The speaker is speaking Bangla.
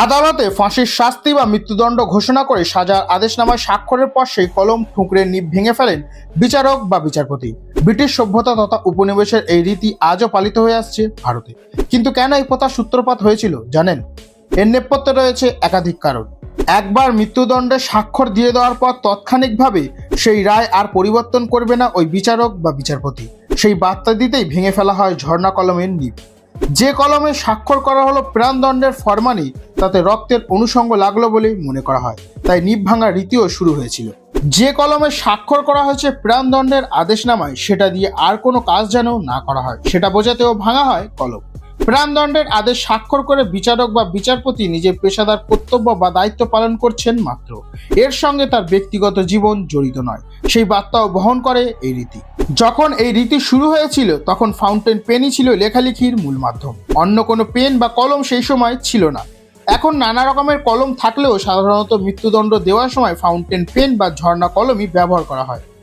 আদালতে ফাঁসির শাস্তি বা মৃত্যুদণ্ড ঘোষণা করে সাজার আদেশনামায় স্বাক্ষরের পর সেই কলম ঠুকরে নিপ ভেঙে ফেলেন বিচারক বা বিচারপতি। ব্রিটিশ সভ্যতা তথা উপনিবেশের এই রীতি আজও পালিত হয়ে আসছে ভারতে। কিন্তু কেন এই প্রথার সূত্রপাত হয়েছিল জানেন? এর নেপথ্যে রয়েছে একাধিক কারণ। একবার মৃত্যুদণ্ডে স্বাক্ষর দিয়ে দেওয়ার পর তাৎক্ষণিকভাবে সেই রায় আর পরিবর্তন করবে না ওই বিচারক বা বিচারপতি। সেই বার্তা দিতেই ভেঙে ফেলা হয় ঝর্ণা কলমের নিপ। যে কলমে স্বাক্ষর করা হলো প্রাণদণ্ডের ফরমানি তাতে রক্তের অনুষঙ্গ লাগল বলে মনে করা হয়। তাই নিপ ভাঙার রীতিও শুরু হয়েছিল। যে কলমে স্বাক্ষর করা হয়েছে প্রাণদণ্ডের আদেশনামায়, সেটা দিয়ে আর কোনো কাজ যেন না করা হয়, সেটা বোঝাতেও ভাঙা হয় কলম। প্রাণদণ্ডের আদেশ স্বাক্ষর করে বিচারক বা বিচারপতি নিজের পেশাদার কর্তব্য বা দায়িত্ব পালন করছেন মাত্র। এর সঙ্গে তার ব্যক্তিগত জীবন জড়িত নয়। সেই বার্তাও বহন করে এই রীতি। যখন এই রীতি শুরু হয়েছিল, তখন ফাউন্টেন পেনই ছিল লেখালেখির মূল মাধ্যম। অন্য কোনো পেন বা কলম সেই সময় ছিল না। এখন নানা রকমের কলম থাকলেও সাধারণত মৃত্যুদণ্ড দেওয়ার সময় ফাউন্টেন পেন বা ঝর্ণা কলমই ব্যবহার করা হয়।